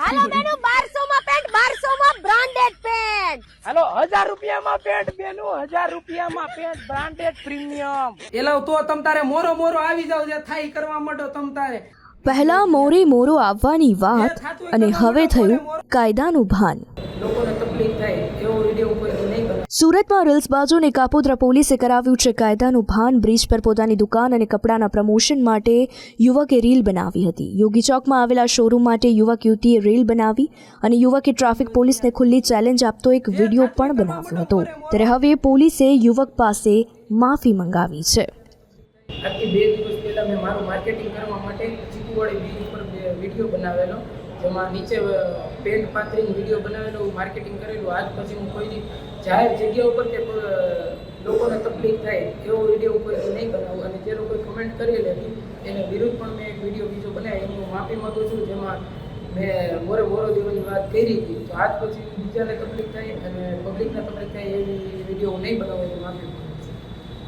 હાલો બેનુ 1200 માં પેન્ટ 1200 માં branded pant. હાલો હજાર રૂપિયામાં પેન્ટ બેનું હજાર રૂપિયામાં પેન્ટ બ્રાન્ડેડ પ્રીમિયમ. એલા તો તમ તારે મોરો મોરો આવી જાવ જે થાય કરવા માંડો તમ તારે. પહેલા મોરે મોરો આવવાની વાત અને હવે થયું કાયદાનું ભાન. લોકોને તકલીફ થાય એવો વીડિયો સુરતમાં રીલ્સ બાજુ અને કાપોદ્રા પોલીસે કરાવ્યું છે કાયદાનું ભાન. બ્રિજ પર પોતાની દુકાન અને કપડાના પ્રમોશન માટે યુવકે રીલ બનાવી હતી. યોગી ચોકમાં આવેલા શોરૂમ માટે યુવક યુવતીએ રીલ બનાવી અને યુવકે ટ્રાફિક પોલીસને ખુલ્લી ચેલેન્જ આપતો એક વીડિયો પણ બનાવ્યો હતો. ત્યારે હવે પોલીસે યુવક પાસે માફી મંગાવી છે. જેમાં નીચે પેન્ટ પાથરીને વીડિયો બનાવેલો માર્કેટિંગ કરેલું. આજ પછી હું કોઈની જાહેર જગ્યા ઉપર કે લોકોને તકલીફ થાય એવો વીડિયો કોઈ નહીં બનાવું અને જે લોકોએ કમેન્ટ કરેલી હતી, એને વિરુદ્ધ પણ મેં એક વીડિયો બીજો બનાવ્યો એની માફી માગું છું, જેમાં મેં મોરે મોરો દિવસની વાત કરી હતી તો આજ પછી બીજાને તકલીફ થાય અને પબ્લિકને તકલીફ થાય એવી વીડિયો નહીં બનાવું, એની માફી.